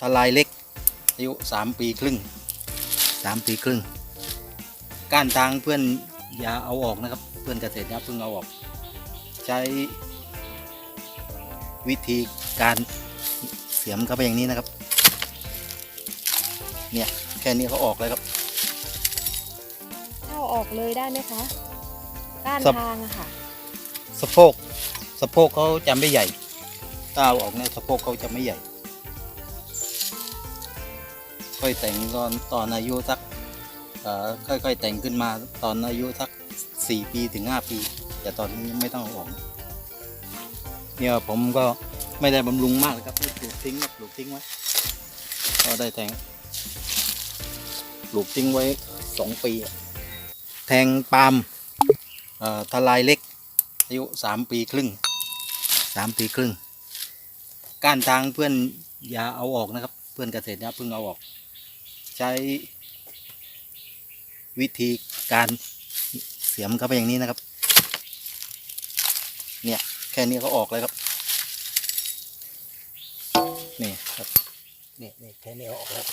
ทลายเล็ก อายุสามปีครึ่งสามปีครึ่ง ก้านทางเพื่อนอย่าเอาออกนะครับ เพื่อนเกษตรอย่าเพิ่งเอาออก ใช้วิธีการเสียมเข้าไปอย่างนี้นะครับ เนี่ยแค่นี้เขาออกเลยครับเข้าออกเลยได้ไหมคะก้านสับทางอะค่ะสะโพกสะโพกเขาจะไม่ใหญ่ถ้าเอาออกเนี่ยสะโพกเขาจะไม่ใหญ่ ค่อยแต่งตอนตอนอายุสักค่อยๆ แต่งขึ้นมาตอนอายุสักสี่ปีถึงห้าปี แต่ตอนนี้ไม่ต้องออกเนี่ยผมก็ไม่ได้บำรุงมากเลยครับปลูกทิ้งปลูกทิ้งไว้ก็ได้แทงปลูกทิ้งไว้สองปีอะแทงปาล์มเอ่อทลายเล็ก อายุสามปีครึ่งสามปีครึ่ง ก้านทางเพื่อนอย่าเอาออกนะครับ เพื่อนเกษตรอย่าเพิ่งเอาออก ใช้วิธีการเสียมเข้าไปอย่างนี้นะครับ เนี่ยแค่นี้เขาออกเลยครับ นี่ครับนี่นี่แค่นี้เขาออกแล้ว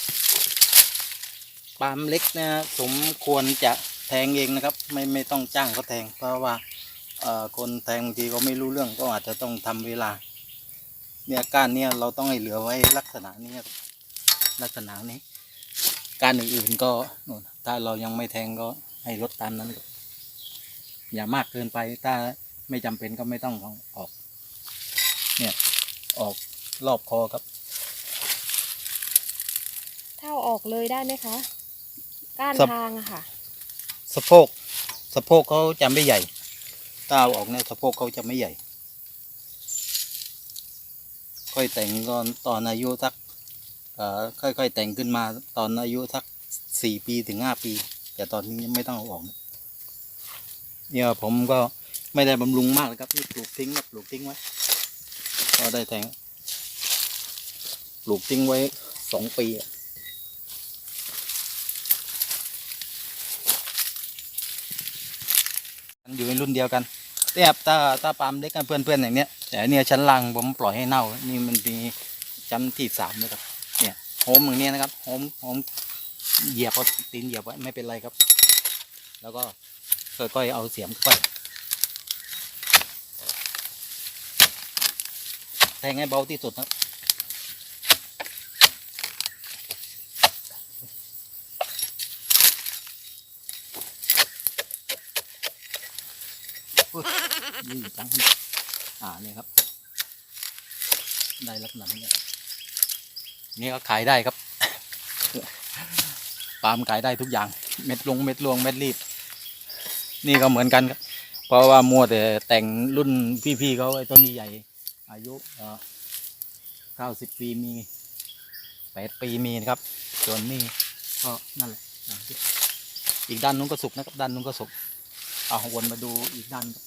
ปามเล็กนะสมควรจะแทงเองนะครับ ไม่ไม่ต้องจ้างเขาแทง เพราะว่าเอ่อคนแทงบางทีก็ไม่รู้เรื่องก็อาจจะต้องทำเวลา เนี่ยก้านเนี่ยเราต้องให้เหลือไว้ลักษณะนี้ลักษณะนี้ ก้านอื่นๆก็นู่นถ้าเรายังไม่แทงก็ให้ลดตามนั้นครับอย่ามากเกินไปถ้าไม่จำเป็นก็ไม่ต้องเอาออก เนี่ยออกรอบคอครับเข้าออกเลยได้ไหมคะ ก้านสับทางอะค่ะ สะโพกสะโพกเขาจะไม่ใหญ่ถ้าเอาออกเนี่ยสะโพกเขาจะไม่ใหญ่ ค่อยแต่งตอนตอนอายุสักเอ่อ ค่อยๆแต่งขึ้นมาตอนอายุสักสี่ปีถึงห้าปี แต่ตอนนี้ไม่ต้องเอาออกเนี่ยผมก็ไม่ได้บำรุงมากเลยครับนี่ปลูกทิ้งครับปลูกทิ้งไว้ก็ได้แทงปลูกทิ้งไว้สองปีอยู่ในรุ่นเดียวกันเนี่ยครับถ้าถ้าปามเล็กกันเพื่อนๆอย่างเนี้ยแต่เนี่ยชั้นล่างผมปล่อยให้เน่า นี่มันมีชั้นที่สามนะครับ โฮมอย่างเนี้ยนะครับโฮมโฮมเหยียบเอาตีนเหยียบไว้ไม่เป็นไรครับ แล้วก็ค่อยๆเอาเสียมเข้าไปแทงให้เบาที่สุดนะนี่จังครับอ่านี่ครับ ได้ลักษณะนี้ นี่ก็ขายได้ครับปาล์มขายได้ทุกอย่าง เม็ดลงเม็ดรวงเม็ดรีบ นี่ก็เหมือนกันครับ เพราะว่ามัวแต่แต่งรุ่นพี่ๆเขาไอ้ต้นใหญ่ อายุเก้าสิบปีมีแปดปีมีนะครับ ส่วนนี้ก็นั่นแหละอีกด้านนู้นก็สุกนะครับ ด้านนู้นก็สุกเอาวนมาดูอีกด้านครับ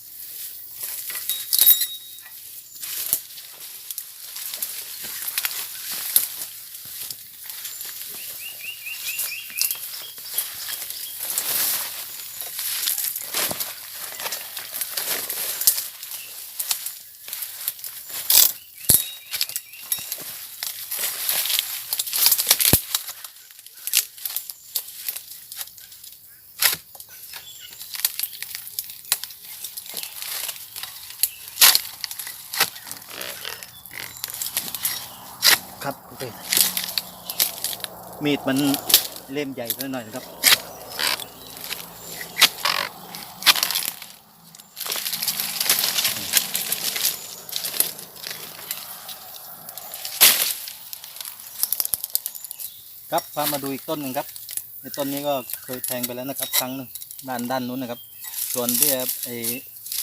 มีดมันเล่มใหญ่ไปหน่อยนะครับ ครับพามาดูอีกต้นหนึ่งครับ ในต้นนี้ก็เคยแทงไปแล้วนะครับ ครั้งหนึ่งด้านด้านนู้นนะครับ ส่วนที่ไอ้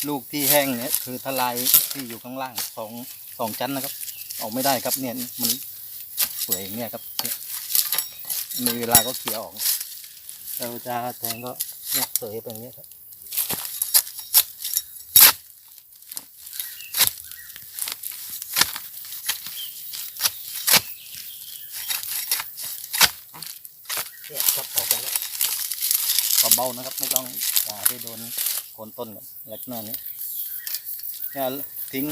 ลูกที่แห้งเนี่ยคือทลายที่อยู่ข้างล่างสองสองชั้นนะครับ ออกไม่ได้ครับเนี่ยมันเปื่อยอย่างเนี้ยครับเนี่ย มีเวลาก็เขี่ยออก เราจะแทงก็เนี่ยเสยไปอย่างเนี้ยครับเนี่ยครับออกไปแล้วเบาๆนะครับ ไม่ต้องอ่าไปโดนโคนต้นกับเล็กน้อยนี้เนี่ยทิ้ง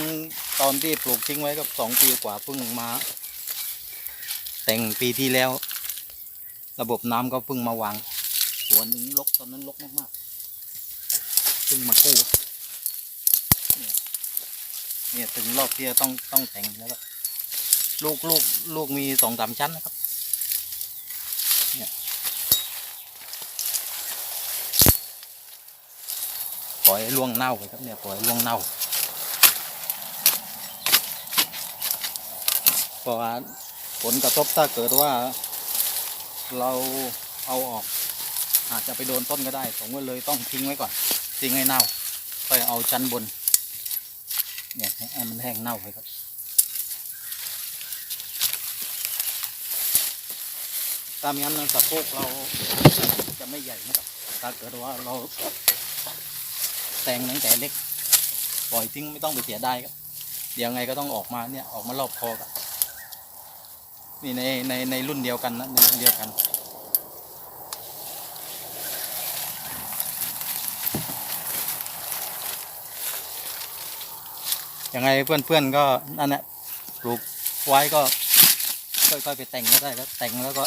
ตอนที่ปลูกทิ้งไว้ก็สองปีกว่าเพิ่งมา แต่งปีที่แล้ว ระบบน้ำก็เพิ่งมาวางสวนหนึ่งลกตอนนั้นลกมากๆเพิ่งมากู้เนี่ยเนี่ยถึงรอบที่จะต้องต้องแต่งแล้วก็ลูกลูกลูกมีสองสามชั้นนะครับเนี่ยปล่อยล่วงเน่าไปครับเนี่ยปล่อยล่วงเน่าเพราะว่าผลกระทบถ้าเกิดว่า เราเอาออก อาจจะไปโดนต้นก็ได้ ผมก็เลยต้องทิ้งไว้ก่อน ทิ้งให้เน่าค่อยเอาชั้นบน เนี่ยให้มันแห้งเน่าไปครับตามงั้นสะโพกเราจะไม่ใหญ่นะครับ ถ้าเกิดว่าเราแต่งตั้งแต่เล็ก ปล่อยทิ้งไม่ต้องไปเสียดายครับเดี๋ยวไงก็ต้องออกมาเนี่ย ออกมารอบคอกัน นี่ในในในรุ่นเดียวกันนะในรุ่นเดียวกัน ยังไงเพื่อนๆก็นั่นแหละปลูกไว้ก็ค่อยๆไปแต่งก็ได้ครับแต่งแล้วก็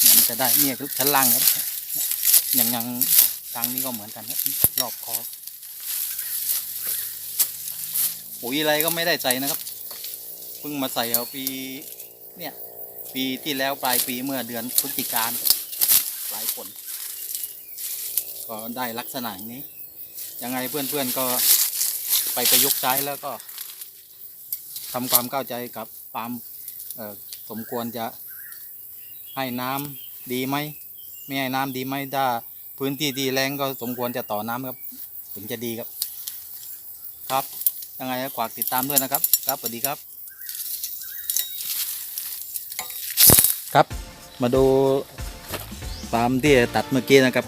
เนี่ยมันจะได้เนี่ยคือชั้นล่างครับอย่างย่างทางนี้ก็เหมือนกันครับรอบคอปุ๋ยอะไรก็ไม่ได้ใส่นะครับเพิ่งมาใส่เอาปี เนี่ย ปีที่แล้วปลายปีเมื่อเดือนพฤศจิกาปลายฝนก็ได้ลักษณะนี้ ยังไงเพื่อนๆก็ไปประยุกต์ใช้แล้วก็ทำความเข้าใจกับปาล์มสมควรจะให้น้ำดีไหมไม่ให้น้ำดีไหมถ้าพื้นที่ที่แรงก็สมควรจะต่อน้ำครับ ถึงจะดีครับ ครับยังไงก็ฝากติดตามด้วยนะครับ ครับสวัสดีครับ ครับ มาดูปาล์มที่ตัดเมื่อกี้นะครับ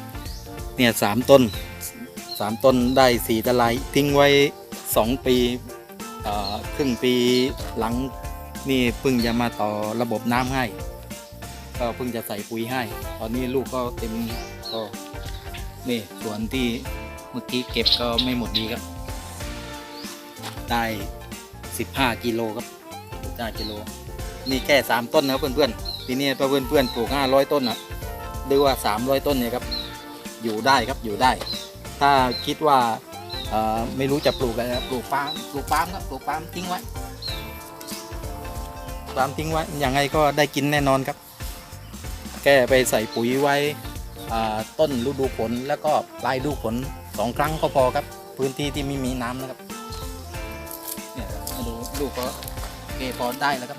เนี่ยสามต้นสามต้นได้สีตะไลทิ้งไว้สองปีครึ่งปีหลังนี่เพิ่งจะมาต่อระบบน้ำให้ ก็เพิ่งจะใส่ปุ๋ยให้ ตอนนี้ลูกก็เต็มก็นี่ส่วนที่เมื่อกี้เก็บก็ไม่หมดดีครับ ได้สิบห้ากิโลครับได้กิโลนี่แค่สามต้นนะเพื่อนๆ ทีนี้ถ้าเพื่อนๆปลูกห้าร้อยต้นอะหรือว่าสามร้อยต้นเนี่ยครับ อยู่ได้ครับอยู่ได้ ถ้าคิดว่าไม่รู้จะปลูกอะไรปลูกปาล์มปลูกปาล์มครับปลูกปาล์มทิ้งไว้ปาล์มทิ้งไว้ยังไงก็ได้กินแน่นอนครับแก้ไปใส่ปุ๋ยไว้ต้นฤดูฝนแล้วก็ปลายฤดูฝนสองครั้งก็พอครับ พื้นที่ที่ไม่มีน้ำนะครับเนี่ยดูลูกก็เคพอได้แล้วครับ